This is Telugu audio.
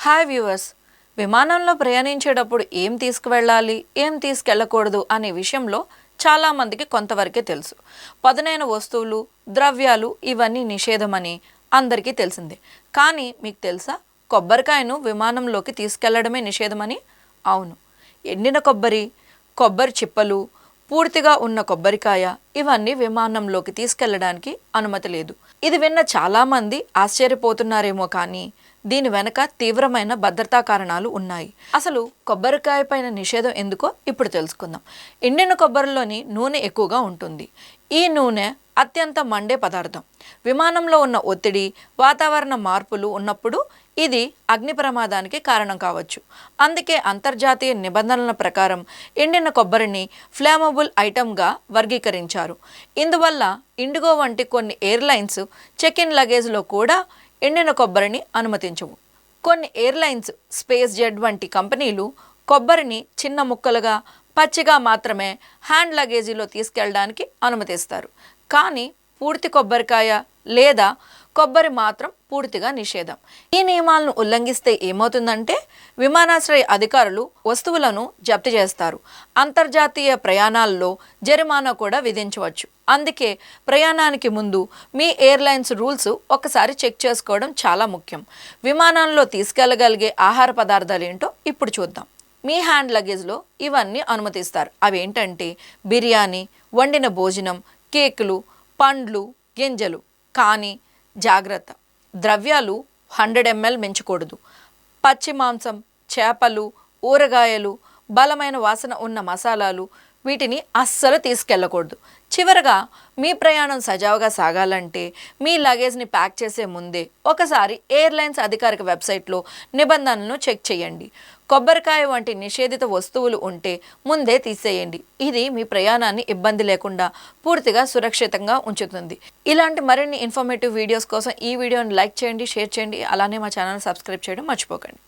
హాయ్ వ్యూవర్స్ విమానంలో ప్రయాణించేటప్పుడు ఏం తీసుకువెళ్ళాలి ఏం తీసుకెళ్ళకూడదు అనే విషయంలో చాలామందికి కొంతవరకే తెలుసు. పదునైన వస్తువులు ద్రవ్యాలు ఇవన్నీ నిషేధమని అందరికీ తెలిసిందే. కానీ మీకు తెలుసా కొబ్బరికాయను విమానంలోకి తీసుకెళ్ళడమే నిషేధమని? అవును. ఎండిన కొబ్బరి కొబ్బరి చిప్పలు పూర్తిగా ఉన్న కొబ్బరికాయ ఇవన్నీ విమానంలోకి తీసుకెళ్ళడానికి అనుమతి లేదు. ఇది విన్న చాలామంది ఆశ్చర్యపోతున్నారేమో కానీ దీని వెనక తీవ్రమైన భద్రతా కారణాలు ఉన్నాయి. అసలు కొబ్బరికాయ పైన నిషేధం ఎందుకో ఇప్పుడు తెలుసుకుందాం. ఎండిన కొబ్బరిలోని నూనె ఎక్కువగా ఉంటుంది. ఈ నూనె అత్యంత మండే పదార్థం. విమానంలో ఉన్న ఒత్తిడి వాతావరణ మార్పులు ఉన్నప్పుడు ఇది అగ్ని ప్రమాదానికి కారణం కావచ్చు. అందుకే అంతర్జాతీయ నిబంధనల ప్రకారం ఎండిన కొబ్బరిని ఫ్లేమబుల్ ఐటమ్గా వర్గీకరించారు. ఇందువల్ల ఇండిగో వంటి కొన్ని ఎయిర్లైన్స్ చెక్ ఇన్ లగేజ్లో కూడా ఎండిన కొబ్బరిని అనుమతించవు. కొన్ని ఎయిర్లైన్స్ స్పేస్ జెడ్ వంటి కంపెనీలు కొబ్బరిని చిన్న ముక్కలుగా పచ్చిగా మాత్రమే హ్యాండ్ లగేజీలో తీసుకెళ్ళడానికి అనుమతిస్తారు. కానీ పూర్తి కొబ్బరికాయ లేదా కొబ్బరి మాత్రం పూర్తిగా నిషేధం. ఈ నియమాలను ఉల్లంఘిస్తే ఏమవుతుందంటే విమానాశ్రయ అధికారులు వస్తువులను జప్తు చేస్తారు. అంతర్జాతీయ ప్రయాణాల్లో జరిమానా కూడా విధించవచ్చు. అందుకే ప్రయాణానికి ముందు మీ ఎయిర్లైన్స్ రూల్స్ ఒకసారి చెక్ చేసుకోవడం చాలా ముఖ్యం. విమానంలో తీసుకెళ్ళగలిగే ఆహార పదార్థాలు ఏంటో ఇప్పుడు చూద్దాం. మీ హ్యాండ్ లగేజ్లో ఇవన్నీ అనుమతిస్తారు. అవేంటంటే బిర్యానీ వండిన భోజనం కేకులు పండ్లు గింజలు. కానీ జాగ్రత్త. ద్రవ్యాలు హండ్రెడ్ ఎంఎల్ మించకూడదు. పచ్చి మాంసం చేపలు ఊరగాయలు బలమైన వాసన ఉన్న మసాలాలు వీటిని అస్సలు తీసుకెళ్ళకూడదు. చివరగా మీ ప్రయాణం సజావుగా సాగాలంటే మీ లగేజ్ని ప్యాక్ చేసే ముందే ఒకసారి ఎయిర్లైన్స్ అధికారిక వెబ్సైట్లో నిబంధనలను చెక్ చేయండి. కొబ్బరికాయ వంటి నిషేధిత వస్తువులు ఉంటే ముందే తీసేయండి. ఇది మీ ప్రయాణాన్ని ఇబ్బంది లేకుండా పూర్తిగా సురక్షితంగా ఉంచుతుంది. ఇలాంటి మరిన్ని ఇన్ఫర్మేటివ్ వీడియోస్ కోసం ఈ వీడియోని లైక్ చేయండి షేర్ చేయండి. అలానే మా ఛానల్ సబ్స్క్రైబ్ చేయడం మర్చిపోకండి.